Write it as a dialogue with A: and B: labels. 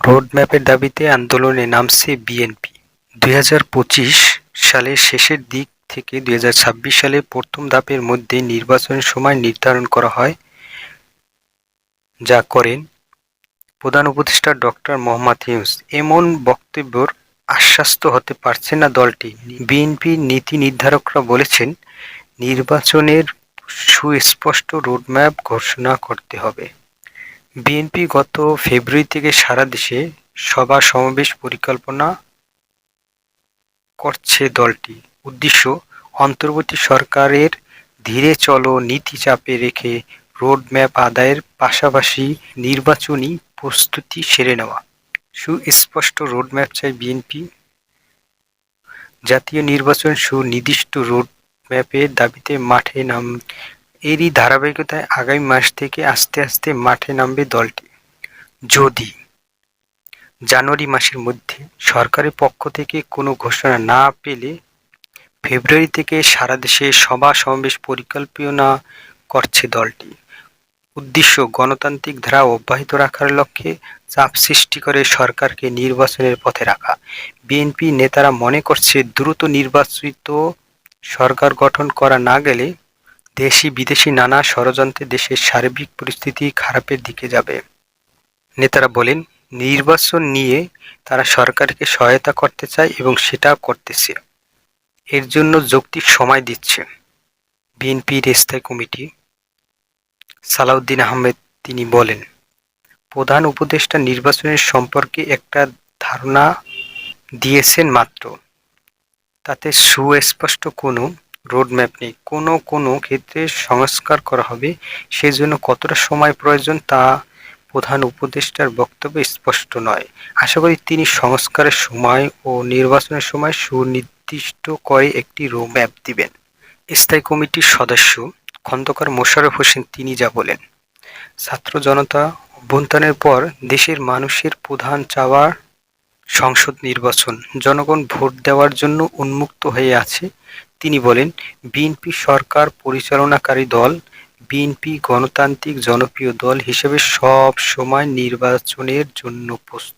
A: রোডম্যাপের দাবিতে আন্দোলনে নামছে বিএনপি। দুই হাজার পঁচিশ সালের শেষের দিক থেকে দুই হাজার ছাব্বিশ সালে প্রথম ধাপের মধ্যে নির্বাচনের সময় নির্ধারণ করা হয়। যা করেন প্রধান উপদেষ্টা ডক্টর মোহাম্মদ ইউনুস। এমন বক্তব্যের আশ্বাস্ত হতে পারছে না দলটি। বিএনপির নীতি নির্ধারকরা বলেছেন, নির্বাচনের সুস্পষ্ট রোডম্যাপ ঘোষণা করতে হবে। বিএনপি গত ফেব্রুয়ারি থেকে সারা দেশে সভা সমাবেশ পরিকল্পনা করছে দলটি। উদ্দেশ্য, অন্তর্বর্তী সরকারের ধীরে চলো নীতি চাপে রেখে রোডম্যাপ আদায়ের পাশাপাশি নির্বাচনী প্রস্তুতি সেরে নেওয়া। সুস্পষ্ট রোডম্যাপ চাই বিএনপি। জাতীয় নির্বাচন সুনির্দিষ্ট রোডম্যাপের দাবিতে মাঠে নাম এরই ধারাবাহিকতায় আগামী মাস থেকে আস্তে আস্তে মাঠে নামবে দলটি। যদি জানুয়ারি মাসের মধ্যে সরকারের পক্ষ থেকে কোনো ঘোষণা না পেলে ফেব্রুয়ারি থেকে সারা দেশে সভা সমাবেশ পরিকল্পনা করছে দলটি। উদ্দেশ্য গণতান্ত্রিক ধারা অব্যাহত রাখার লক্ষ্যে চাপ সৃষ্টি করে সরকারকে নির্বাচনের পথে রাখা। বিএনপি নেতারা মনে করছে দ্রুত নির্বাচিত সরকার গঠন করা না গেলে দেশি বিদেশি নানা ষড়যন্ত্রে দেশের সার্বিক পরিস্থিতি খারাপের দিকে যাবে। নেতারা বলেন, নির্বাচন নিয়ে তারা সরকারকে সহায়তা করতে চায় এবং সেটা করতেছে। এর জন্য যৌক্তিক সময় দিচ্ছে। বিএনপির স্থায়ী কমিটি সালাউদ্দিন আহমেদ তিনি বলেন, প্রধান উপদেষ্টা নির্বাচনের সম্পর্কে একটা ধারণা দিয়েছেন মাত্র। তাতে সুস্পষ্ট কোনো রোডম্যাপ নেই কোনো কোনো ক্ষেত্রে সংস্কার করা হবে, সেজন্য কতটা সময় প্রয়োজন তা প্রধান উপদেষ্টার বক্তব্যে স্পষ্ট নয়। আশা করি তিনি সংস্কারের সময় ও নির্বাচনের সময় সুনির্দিষ্ট করে একটি রোডম্যাপ দিবেন। স্থায়ী কমিটির সদস্য খন্দকার মোশাররফ হোসেন, তিনি যা বলেন, ছাত্র জনতা অভ্যন্তরের পর দেশের মানুষের প্রধান চাওয়ার সংসদ নির্বাচন, জনগণ ভোট দেওয়ার জন্য উন্মুক্ত হয়ে আছে তিনি বলেন বিএনপি সরকার পরিচালনাকারী দল বিএনপি গণতান্ত্রিক জনপ্রিয় দল হিসেবে সব সময় নির্বাচনের জন্য প্রস্তুত।